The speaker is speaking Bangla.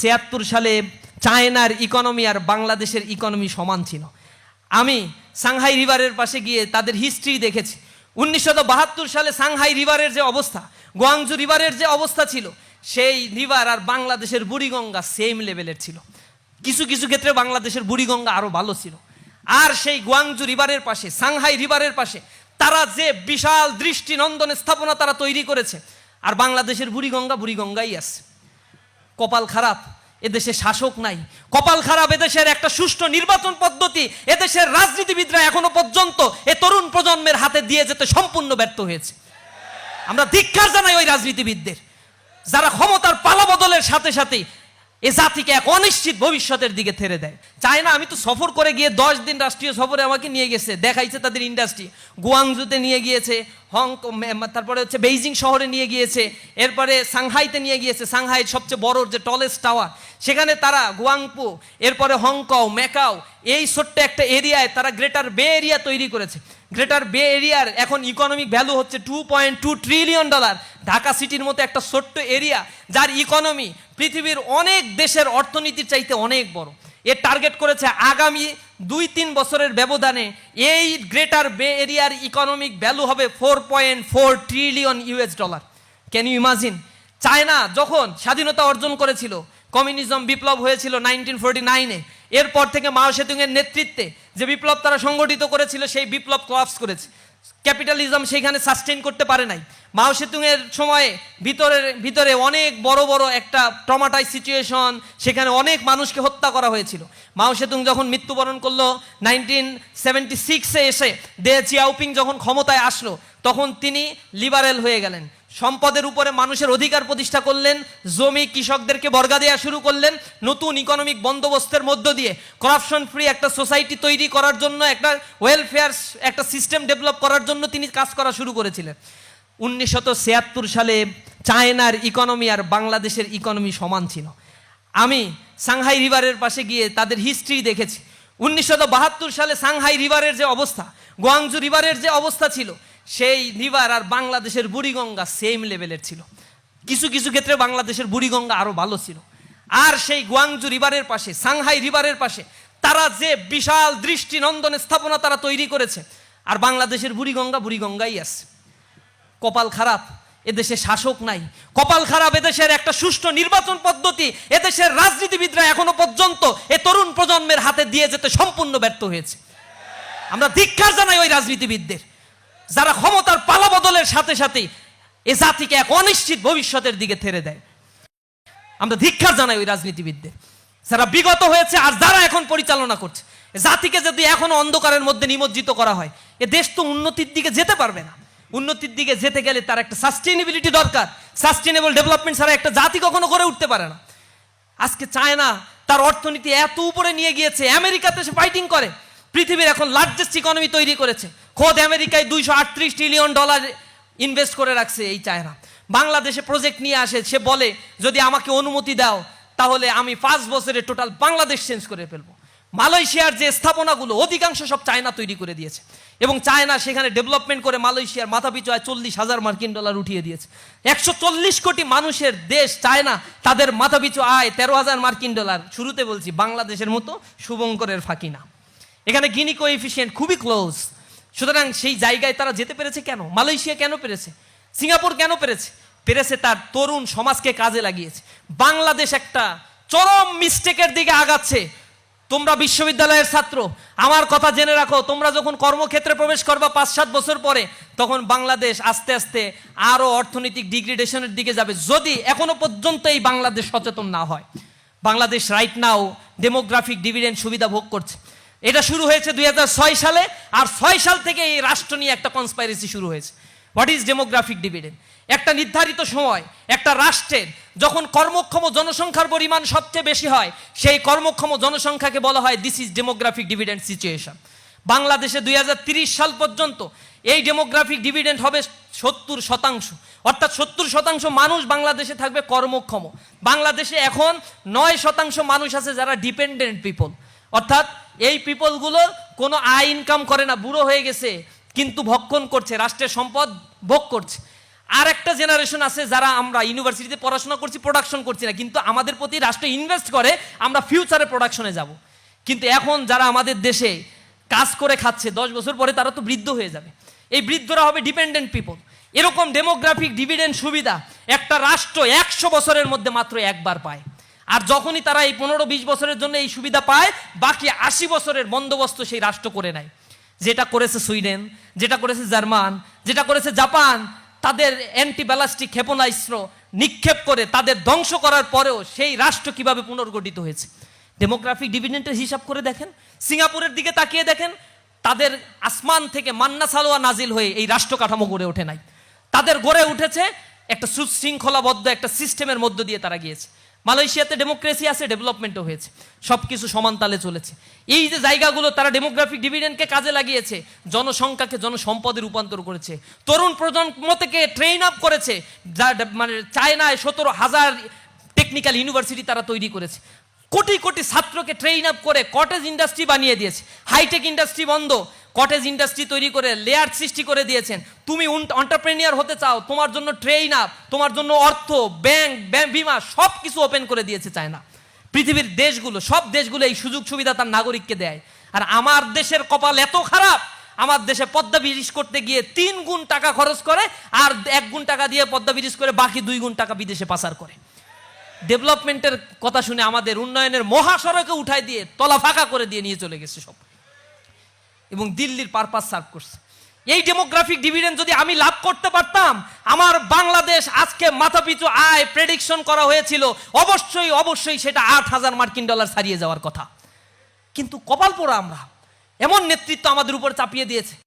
ছিয়াত্তর সালে চায়নার ইকোনমি আর বাংলাদেশের ইকোনমি সমান ছিল। আমি সাংহাই রিভারের পাশে গিয়ে তাদের হিস্ট্রি দেখেছি। বাহাত্তর সালে সাংহাই রিভারের যে অবস্থা গোয়াংজু রিভারের যে অবস্থা ছিল, সেই রিভার আর বাংলাদেশের বুড়িগঙ্গা সেম লেভেলের ছিল। কিছু কিছু ক্ষেত্রে বাংলাদেশের বুড়িগঙ্গা আরও ভালো ছিল। আর সেই গোয়াংজু রিভারের পাশে, সাংহাই রিভারের পাশে তারা যে বিশাল দৃষ্টি দৃষ্টিনন্দন স্থাপনা তারা তৈরি করেছে, আর বাংলাদেশের বুড়িগঙ্গা বুড়িগঙ্গাই আছে। কপাল খারাপ, এদেশে শাসক নাই। কপাল খারাপ, এদেশের একটা সুষ্ঠু নির্বাচন পদ্ধতি, এদেশের রাজনীতিবিদরা এখনও পর্যন্ত এ তরুণ প্রজন্মের হাতে দিয়ে যেতে সম্পূর্ণ ব্যর্থ হয়েছে। আমরা ধিক্ষার জানাই ওই রাজনীতিবিদদের, যারা ক্ষমতার পালা বদলের সাথে সাথে এ জাতিকে এক অনিশ্চিত ভবিষ্যতের দিকে ঠেলে দেয়। চায় না, আমি তো সফর করে গিয়ে দশ দিন রাষ্ট্রীয় সফরে আমাকে নিয়ে গেছে, দেখাইছে তাদের ইন্ডাস্ট্রি গুয়াংজুতে নিয়ে গিয়েছে, হংকং তারপরে হচ্ছে বেইজিং শহরে নিয়ে গিয়েছে, এরপরে সাংহাইতে নিয়ে গিয়েছে। সাংহাই সবচেয়ে বড় যে টলেস্ট টাওয়ার সেখানে তারা গুয়াংপু, এরপরে হংকং, ম্যাকাও, এই ছোট্ট একটা এরিয়ায় তারা গ্রেটার বে এরিয়া তৈরি করেছে। গ্রেটার বে এরিয়ার এখন ইকোনমিক ভ্যালু হচ্ছে two point two trillion dollar Dhaka সিটির মতো একটা ছোট্ট এরিয়া যার ইকোনমি পৃথিবীর অনেক দেশের অর্থনীতির চাইতে অনেক বড়। এ টার্গেট করেছে আগামী দুই তিন বছরের ব্যবধানে এই গ্রেটার বে এরিয়ার ইকোনমিক ভ্যালু হবে four point four trillion US dollar can you imagine China যখন স্বাধীনতা অর্জন করেছিল কমিউনিজম বিপ্লব হয়েছিল নাইনটিন ফোরটি নাইনে এরপর থেকে মাও সেতুংয়ের নেতৃত্বে যে বিপ্লব তারা সংগঠিত করেছিল, সেই বিপ্লব ক্লাপস করেছে। ক্যাপিটালিজম সেখানে সাস্টেন করতে পারে নাই। মাও সেতুংয়ের সময়ে ভিতরের, ভিতরে অনেক বড় বড় একটা টমাটাই সিচুয়েশন, সেখানে অনেক মানুষকে হত্যা করা হয়েছিল। মাও সেতুং যখন মৃত্যুবরণ করল, নাইনটিন সেভেন্টি সিক্সে এসে দে চিয়াউপিং যখন ক্ষমতায় আসলো, তখন তিনি লিবারেল হয়ে গেলেন। সম্পদের উপরে মানুষের অধিকার প্রতিষ্ঠা করলেন, জমি কৃষকদেরকে বর্গা দেওয়া শুরু করলেন, নতুন ইকোনমিক বন্দোবস্তের মধ্য দিয়ে করাপশন ফ্রি একটা সোসাইটি তৈরি করার জন্য, একটা ওয়েলফেয়ার একটা সিস্টেম ডেভেলপ করার জন্য তিনি কাজ করা শুরু করেছিলেন। ছিয়াত্তর সালে চায়নার ইকোনমি আর বাংলাদেশের ইকোনমি সমান ছিল। আমি সাংহাই রিভারের পাশে গিয়ে তাদের হিস্ট্রি দেখেছি। বাহাত্তর সালে সাংহাই রিভারের যে অবস্থা গোয়াংজু রিভারের যে অবস্থা ছিল সেই রিভার আর বাংলাদেশের বুড়িগঙ্গা সেম লেভেলের ছিল। কিছু কিছু ক্ষেত্রে বাংলাদেশের বুড়িগঙ্গা আরও ভালো ছিল। আর সেই গুয়াংজু রিভারের পাশে, সাংহাই রিভারের পাশে, তারা যে বিশাল দৃষ্টি দৃষ্টিনন্দন স্থাপনা তারা তৈরি করেছে, আর বাংলাদেশের বুড়িগঙ্গা বুড়িগঙ্গাই আছে। কপাল খারাপ, এদেশে শাসক নাই। কপাল খারাপ, এদেশের একটা সুষ্ঠু নির্বাচন পদ্ধতি, এদেশের রাজনীতিবিদরা এখনও পর্যন্ত এ তরুণ প্রজন্মের হাতে দিয়ে যেতে সম্পূর্ণ ব্যর্থ হয়েছে। আমরা ধিক্ষার জানাই ওই রাজনীতিবিদদের। যারা ক্ষমতার পালা বদলের সাথে সাথে এ জাতিকে এক অনিশ্চিত ভবিষ্যতের দিকে ঠেলে দেয়। আমরা ধিক্ষার জানাই ওই রাজনীতিবিদদের। যারা বিগত হয়েছে আর যারা এখন পরিচালনা করছে। জাতিকে যদি এখন অন্ধকারের মধ্যে নিমজ্জিত করা হয়, এ দেশ তো উন্নতির দিকে যেতে পারবে না। উন্নতির দিকে যেতে গেলে তার একটা সাস্টেনেবিলিটি দরকার। সাস্টেনেবল ডেভেলপমেন্ট ছাড়া একটা জাতি কখনো গড়ে উঠতে পারে না। আজকে চায়না তার অর্থনীতি এত উপরে নিয়ে গিয়েছে, আমেরিকাতে সে ফাইটিং করে। পৃথিবীর এখন লার্জেস্ট ইকোনমি তৈরি করেছে। খোদ আমেরিকায় দুইশো আটত্রিশ ট্রিলিয়ন ডলার ইনভেস্ট করে রাখছে এই চায়না। বাংলাদেশে প্রজেক্ট নিয়ে আসে, সে বলে, যদি আমাকে অনুমতি দাও, তাহলে আমি পাঁচ বছরে টোটাল বাংলাদেশ চেঞ্জ করে ফেলব। মালয়েশিয়ার যে স্থাপনাগুলো, অধিকাংশ সব চায়না তৈরি করে দিয়েছে। এবং চায়না সেখানে ডেভেলপমেন্ট করে মালয়েশিয়ার মাথা পিছু আয় চল্লিশ হাজার মার্কিন ডলার উঠিয়ে দিয়েছে। একশো চল্লিশ কোটি মানুষের দেশ চায়না, তাদের মাথা পিছু আয় তেরো হাজার মার্কিন ডলার শুরুতে বলছি, বাংলাদেশের মতো শুভঙ্করের ফাঁকি না। এখানে গিনি কোএফিসিয়েন্ট খুবই ক্লোজ সুতরাং সেই জায়গায় তারা যেতে পেরেছে কেন? মালয়েশিয়া কেন পেরেছে? সিঙ্গাপুর কেন পেরেছে? পেরেছে তার তরুণ সমাজকে কাজে লাগিয়েছে। বাংলাদেশ একটা চরম মিস্টেকের দিকে আগাচ্ছে। তোমরা বিশ্ববিদ্যালয়ের ছাত্র, আমার কথা জেনে রাখো, তোমরা যখন কর্মক্ষেত্রে প্রবেশ করবা পাঁচ সাত বছর পরে, তখন বাংলাদেশ আস্তে আস্তে আরও অর্থনৈতিক ডিগ্রিডেশনের দিকে যাবে, যদি এখনও পর্যন্ত এই বাংলাদেশ সচেতন না হয়। Bangladesh right now demographic dividend সুবিধা ভোগ করছে। এটা শুরু হয়েছে দুই হাজার ছয় সালে, আর ছয় সাল থেকে এই রাষ্ট্র নিয়ে একটা কনস্পাইরেসি শুরু হয়েছে। হোয়াট ইজ ডেমোগ্রাফিক ডিভিডেন্ড একটা নির্ধারিত সময়, একটা রাষ্ট্রের যখন কর্মক্ষম জনসংখ্যার পরিমাণ সবচেয়ে বেশি হয়, সেই কর্মক্ষম জনসংখ্যাকে বলা হয় this is demographic dividend situation বাংলাদেশে দুই সাল পর্যন্ত এই ডেমোগ্রাফিক ডিভিডেন্ড হবে সত্তর শতাংশ। অর্থাৎ সত্তর শতাংশ মানুষ বাংলাদেশে থাকবে কর্মক্ষম। বাংলাদেশে এখন নয় শতাংশ মানুষ আছে যারা ডিপেন্ডেন্ট পিপল অর্থাৎ এই পিপলগুলো কোনো আয় ইনকাম করে না, বুড়ো হয়ে গেছে, কিন্তু ভক্ষণ করছে, রাষ্ট্রের সম্পদ ভোগ করছে। আর একটা জেনারেশন আছে যারা আমরা ইউনিভার্সিটিতে পড়াশোনা করছি প্রোডাকশন করছি না, কিন্তু আমাদের প্রতি রাষ্ট্র ইনভেস্ট করে, আমরা ফিউচারে প্রোডাকশনে যাব। কিন্তু এখন যারা আমাদের দেশে কাজ করে খাচ্ছে, দশ বছর পরে তারা তো বৃদ্ধ হয়ে যাবে। এই বৃদ্ধরা হবে ডিপেন্ডেন্ট পিপল এরকম ডেমোগ্রাফিক ডিভিডেন্ড সুবিধা একটা রাষ্ট্র একশো বছরের মধ্যে মাত্র একবার পায়। আর যখনই তারা এই পনেরো বিশ বছরের জন্য এই সুবিধা পায়, বাকি আশি বছরের বন্দোবস্ত সেই রাষ্ট্র করে নেয়। যেটা করেছে সুইডেন, যেটা করেছে জার্মান, যেটা করেছে জাপান, তাদের অ্যান্টি ব্যালাস্টিক ক্ষেপণাস্ত্র নিক্ষেপ করে তাদের ধ্বংস করার পরেও সেই রাষ্ট্র কীভাবে পুনর্গঠিত হয়েছে। ডেমোগ্রাফিক ডিভিডেন্টের হিসাব করে দেখেন, সিঙ্গাপুরের দিকে তাকিয়ে দেখেন, তাদের আসমান থেকে মান্না সালোয়া নাজিল হয়ে এই রাষ্ট্র কাঠামো গড়ে ওঠে নাই। তাদের গড়ে উঠেছে একটা সুশৃঙ্খলাবদ্ধ একটা সিস্টেমের মধ্য দিয়ে তারা গিয়েছে। মালয়েশিয়াতে ডেমোক্রেসি আছে, ডেভেলপমেন্টও হয়েছে। সব কিছু সমান তালে চলেছে। এই যে জায়গাগুলো, তারা ডেমোগ্রাফিক ডিভিডেন্ডকে কাজে লাগিয়েছে, জনসংখ্যাকে জনসম্পদে রূপান্তর করেছে। তরুণ প্রজন্ম থেকে ট্রেন আপ করেছে, যা মানে চায়নায় সতেরো হাজার টেকনিক্যাল ইউনিভার্সিটি তারা তৈরি করেছে। কোটি কোটি ছাত্রকে ট্রেন আপ করে কটেজ ইন্ডাস্ট্রি বানিয়ে দিয়েছে। হাইটেক ইন্ডাস্ট্রি বন্ধ কটেজ ইন্ডাস্ট্রি তৈরি করে লেয়ার সৃষ্টি করে দিয়েছেন। তুমি অন্টারপ্রেনিয়ার হতে চাও, তোমার জন্য ট্রেন আপ তোমার জন্য অর্থ ব্যাংক বিমা সব কিছু ওপেন করে দিয়েছে চায়না। পৃথিবীর দেশগুলো, সব দেশগুলো এই সুযোগ সুবিধা তার নাগরিককে দেয়। আর আমার দেশের কপাল এত খারাপ, আমার দেশে পদ্মা ব্রিজ করতে গিয়ে তিন গুণ টাকা খরচ করে, আর এক গুণ টাকা দিয়ে পদ্মা ব্রিজ করে বাকি দুই গুণ টাকা বিদেশে পাচার করে। ডেভেলপমেন্টের কথা শুনে আমাদের উন্নয়নের মহাসড়কে উঠাই দিয়ে তলা ফাঁকা করে দিয়ে নিয়ে চলে গেছে সব। এবং দিল্লির পারপাস সার্ভ করছে। এই ডেমোগ্রাফিক ডিভিডেন্ড যদি আমি লাভ করতে পারতাম, আমার বাংলাদেশ আজকে মাথাপিছু আয় প্রেডিকশন করা হয়েছিল, অবশ্যই অবশ্যই সেটা আট হাজার মার্কিন ডলার ছাড়িয়ে যাওয়ার কথা। কিন্তু কপাল পোড়া আমরা। এমন নেতৃত্ব আমাদের উপর চাপিয়ে দিয়েছে।